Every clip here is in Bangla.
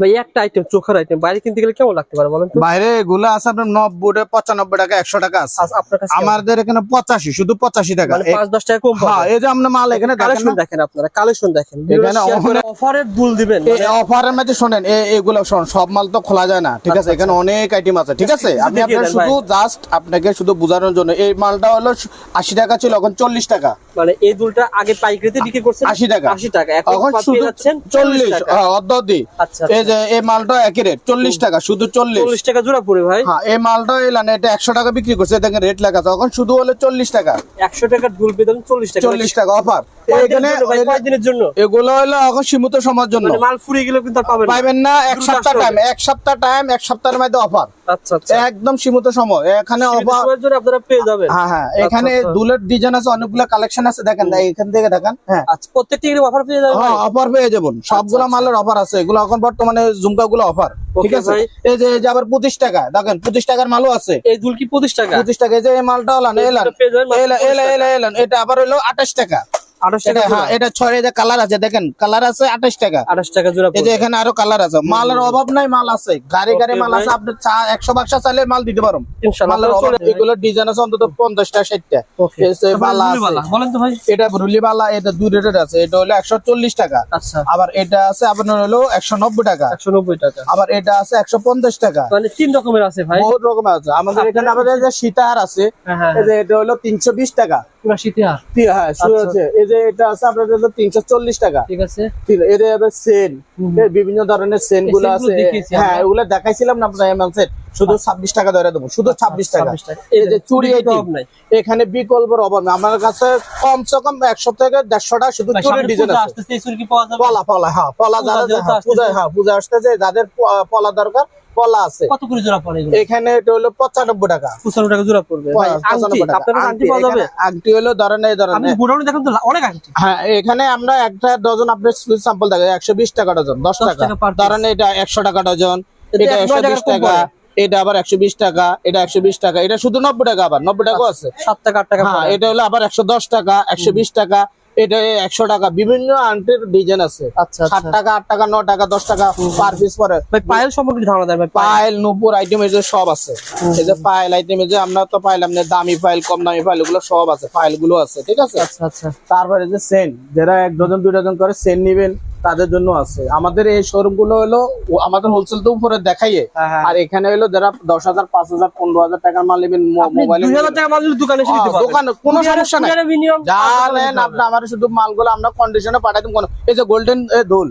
ভাই একটা আইটেম চোখার আইটেম বাইরে কিনতে গেলে কেমন লাগতে পারে বলেন বাইরে এগুলো আছে আপনার নব্বই পঁচানব্বই টাকা একশো টাকা আছে? আমাদের এখানে পঁচাশি শুধু পঁচাশি টাকা। মানে পাঁচ দশ টাকা কম হ্যাঁ এই যে আমরা মাল এখানে কালেকশন দেখেন আপনারা কালেকশন দেখেন। এখানে অফারের দুল দিবেন অফারের মধ্যে শোনেন এগুলো সব মাল তো খোলা যায় না ঠিক আছে? আচ্ছা, এখানে অনেক আইটেম আছে ঠিক আছে? আমি আপনার শুধু জাস্ট আপনাকে শুধু বোঝানোর জন্য এই মালটা হলো আশি টাকা ছিল এখন চল্লিশ টাকা। মানে এই দুলটা আগে পাইকারিতে বিক্রি করছেন? 80 টাকা। আশি টাকা এখন শুধু চল্লিশ টাকা। অর্ধি আচ্ছা, এই যে এই মালটা একই রেট চল্লিশ টাকা শুধু চল্লিশ। চল্লিশ টাকা জোড়া পড়ে ভাই। হ্যাঁ এই মালটা এলান এটা একশো টাকা বিক্রি করছে দেখেন রেট লেখা আছে শুধু হলো চল্লিশ টাকা। একশো টাকার দুল পেয়ে চল্লিশ টাকা। চল্লিশ টাকা অফার এখানে জন্য জন্য। এগুলো হলো এখন সীমিত সময়ের জন্য। মাল ফুরিয়ে গেলেও কিন্তু আর পাবেন না। এক সপ্তাহ টাইম এক সপ্তাহ টাইম এক সপ্তাহের মধ্যে অফার আচ্ছা আচ্ছা। একদম সীমিত সময়। এখানে অফার আপনারা পেয়ে যাবেন। হ্যাঁ হ্যাঁ। এখানে আচ্ছা, আচ্ছা। দুলের ডিজাইন আছে অনেকগুলো কালেকশন আছে দেখেন এখান থেকে দেখেন হ্যাঁ। আচ্ছা প্রত্যেকটি অফার পেয়ে যাবেন হ্যাঁ অফার পেয়ে যাবেন। সবগুলো আচ্ছা। মালের অফার আছে। এগুলো এখন বর্তমানে ঝুমকা গুলো অফার ঠিক আছে? এই যে এই যে আবার পঁচিশ টাকা দেখেন পঁচিশ টাকার মালও আছে। এই দুল কি পঁচিশ টাকা? পঁচিশ টাকা এই যে এই মালটা হলান এলান। এলা এলা এলান। এটা আবার হইল আঠাশ টাকা। আঠাশ টাকা এটা হ্যাঁ এটা ছয় যে কালার আছে দেখেন কালার আছে আঠাশ টাকা। আঠাশ টাকা জোড়া এই যে এখানে আরও কালার আছে। মালের অভাব নাই মাল আছে। গাড়ি গাড়ি মাল আছে আপনি চা- একশো বাক্সা চাইলে মাল দিতে পারো। মালের অভাব এগুলো ডিজাইন আছে অন্তত পঞ্চাশটা ষাটটা। Okay. এই বালা বলেন তো ভাই। এটা রুলি বালা এটা দুই রেটের আছে। এটা হলো একশো চল্লিশ টাকা। আচ্ছা। আবার এটা আছে আপনার হলো একশো নব্বই টাকা। একশো নব্বই টাকা। আবার এটা আছে একশো পঞ্চাশ টাকা। মানে তিন রকমের আছে ভাই। বহুত রকমের আছে। আমাদের এখানে আমাদের যে সীতাহার আছে হ্যাঁ হ্যাঁ এই যে এটা হলো তিনশো বিশ টাকা। হ্যাঁ আচ্ছা। আছে এই যে এটা আছে আপনাদের তিনশো চল্লিশ টাকা। ঠিক আছে। এদের সেন বিভিন্ন ধরনের সেনগুলো আছে। হ্যাঁ। এগুলো দেখাইছিলাম না আপনার এমএল সেট শুধু ছাব্বিশ টাকা ধরে দেবো শুধু ছাব্বিশ টাকা। এই যে নাই। এখানে বিকল্পের অভাব আমার কাছে কমসে কম একশো থেকে দেড়শোটা শুধু চুড়ির ডিজাইন আছে? পলা পলা হ্যাঁ পলা যারা হ্যাঁ, আসতেছে। পূজা হ্যাঁ পূজা আসতেছে যাদের পলা দরকার পলা আছে। কত করে জোড়া পড়ে এখানে এটা হলো পঁচানব্বই টাকা। পঁচানব্বই টাকা জোড়া পড়বে। আংটি, টাকা। হলো ধরেন এই ধরনের। গোডাউনে দেখেন তো অনেক আংটি। হ্যাঁ এখানে আমরা একটা ডজন আপনার স্যাম্পল থাকে একশো বিশ টাকা ডজন দশ টাকা। টাকা ধরেন এটা একশো টাকা ডজন এটা একশো বিশ টাকা এটা আবার একশো বিশ টাকা এটা একশো বিশ টাকা এটা শুধু নব্বই টাকা আবার নব্বই টাকাও আছে। সাত টাকা, আট টাকা হ্যাঁ এটা হলো আবার একশো দশ টাকা একশো বিশ টাকা এটা একশো টাকা। বিভিন্ন আন্টির ডিজাইন আছে। আচ্ছা, সাত আচ্ছা। টাকা আট টাকা ন টাকা দশ টাকা পার পিস পরে। পায়েল সম্পর্কে ধারণা ভাই, পায়েল। নুপুর আইটেম এই যে সব আছে। এই যে পায়েল আইটেম এই যে আমরা তো পাইলাম আপনি দামি ফাইল কম দামি ফাইল ওগুলো সব আছে ফাইলগুলো আছে ঠিক আছে? আচ্ছা, আচ্ছা। তারপরে যে সেন যারা এক ডজন দুই ডজন করে সেন নিবেন তাদের জন্য আছে। আমাদের এই শোরুমগুলো হলো আমাদের হোলসেল তো উপরে দেখাইয়ে। হ্যাঁ, হ্যাঁ। আর এখানে হলো যারা দশ হাজার পাঁচ হাজার পনেরো হাজার টাকার মাল নেবেন মোবাইলে 2000 টাকা মাল নিলে দোকানে কোনো সমস্যা নাই। আপনি আমার শুধু মালগুলো আমরা কন্ডিশনে পাঠাই কোনো এই যে গোল্ডেন দোল।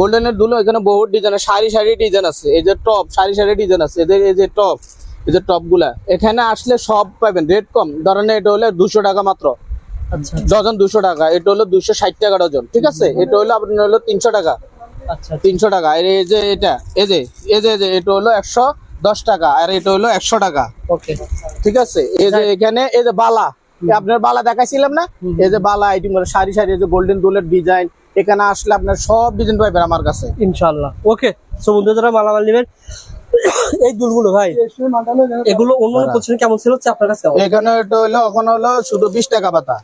গোল্ডেনের দুল এখানে বহুত ডিজাইন সারি সারি ডিজাইন আছে। এই যে টপ সারি সারি ডিজাইন আছে। এদের এই যে টপ এই যে টপগুলা। এখানে আসলে সব পাবেন। রেট কম। ধরেন এটা হলে দুশো টাকা মাত্র। ডজন দুশো টাকা এটা হলো দুশো ষাট টাকা ডজন ঠিক আছে? এটা হলো আপনার হলো তিনশো টাকা। আচ্ছা, তিনশো টাকা। আর এই যে এটা এই যে এই যে যে এটা হলো একশো দশ টাকা আর এটা হলো একশো টাকা। ওকে। ঠিক আছে? এই যে এখানে এই যে বালা আপনার বালা দেখাইছিলাম না? এই যে বালা আইটেম সারি সারি যে গোল্ডেন দুলের ডিজাইন এখানে আসলে আপনার সব ডিজাইন পাইবেন আমার কাছে। ইনশাআল্লাহ। ওকে সো বন্ধুরা যারা মালামাল নেবেন এই দুলগুলো ভাই এগুলো অন্য অন্য কেমন ছিল হচ্ছে আপনার কাছে? এখানে এটা হলো ওখানে হলো শুধু বিশ টাকা পাতা।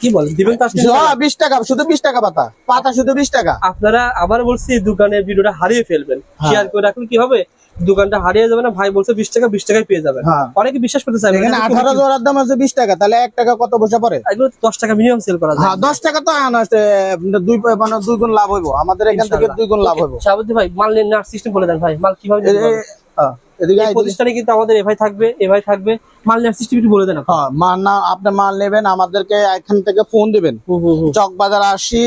কি বলেন? দিবেন তো আসলে? বিশ টাকা শুধু বিশ টাকা পাতা। পাতা শুধু বিশ টাকা। আপনারা আবার বলছি দোকানের ভিডিওটা হারিয়ে ফেলবেন। শেয়ার করে রাখলে কি হবে? দোকানটা হারিয়ে যাবে না ভাই বলছে বিশ টাকা বিশ টাকায় পেয়ে যাবেন। হ্যাঁ। অনেকে বিশ্বাস করতে আঠারো জোড়ার দাম আছে বিশ টাকা তাহলে এক টাকা কত বসে পড়ে? এগুলো দশ টাকা মিনিমাম সেল করা যায়। হ্যাঁ দশ টাকা তো দুই মানে দুই গুণ লাভ হইব। আমাদের এখান থেকে দুই গুণ লাভ হইব। শাহাবুদ্দি ভাই মাল নেওয়ার সিস্টেম বলে দেন ভাই। মাল কীভাবে হ্যাঁ, প্রতিষ্ঠানে কিন্তু আমাদের থাকবে মাল নেওয়ার সিস্টেম একটু বলে দেন হ্যাঁ মাল না আপনি মাল নেবেন আমাদেরকে এখান থেকে ফোন দিবেন। হুম, হুম, হুম। চক বাজার আসি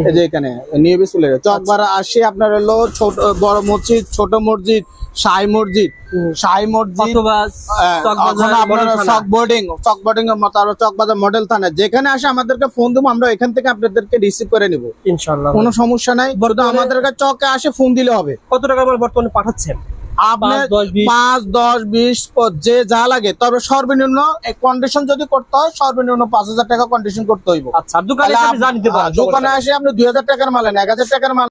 এই যে এখানে নিয়ে চলে চক বাজার আসি আপনার হলো ছোট বড় মসজিদ ছোট মসজিদ সাই মসজিদ। সাই মসজিদ হ্যাঁ, চকবাজার, মডেল থানা। চক বোর্ডিং চক বোর্ডিং তারপর চক বাজার মডেল থানা। যেখানে আসে আমাদেরকে ফোন দেবো আমরা এখান থেকে আপনাদেরকে রিসিভ করে নিব। ইনশাআল্লাহ। কোনো সমস্যা নাই আমাদের চকে আসে ফোন দিলে হবে। কত টাকা বর্তমানে পাঠাচ্ছেন? আপনি পাঁচ, দশ, বিশ। যে যা লাগে। তবে সর্বনিম্ন কন্ডিশন যদি করতে হয় সর্বনিম্ন পাঁচ হাজার টাকা কন্ডিশন করতে হইব। আচ্ছা দোকানে আপনি আসে দুই হাজার টাকার মাল এক হাজার টাকার মাল